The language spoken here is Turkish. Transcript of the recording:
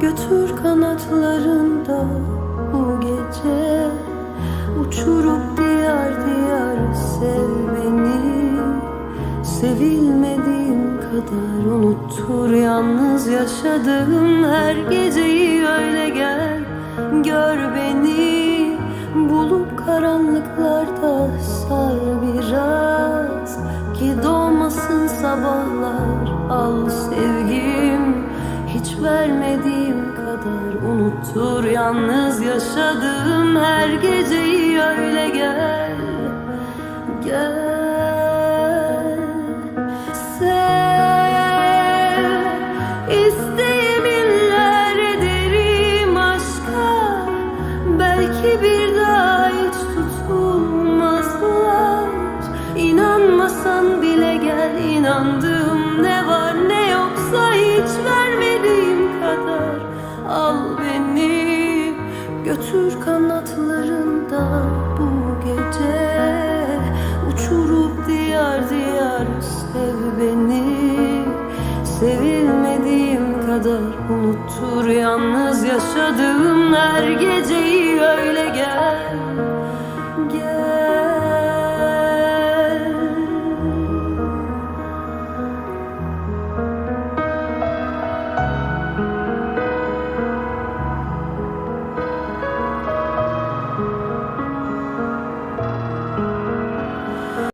Götür kanatlarında bu gece. Uçurup diyar diyar sev beni. Sevilmediğim kadar unuttur yalnız yaşadığım her geceyi. Öyle gel Gör beni. Bulup karanlıklarda sar biraz. Ki doğmasın sabahlar al sevgim Hiç vermediğim kadar unuttur yalnız yaşadığım her geceyi öyle gel Gel. Sev İsteğim iller ederim aşka. Belki bir daha hiç tutulmazlar İnanmasan bile gel inandığım ne var ne beni. Götür kanatlarında bu gece. Uçurup diyar diyar sev beni. Sevilmediğim kadar unuttur yalnız yaşadığım her geceyi. Öyle gel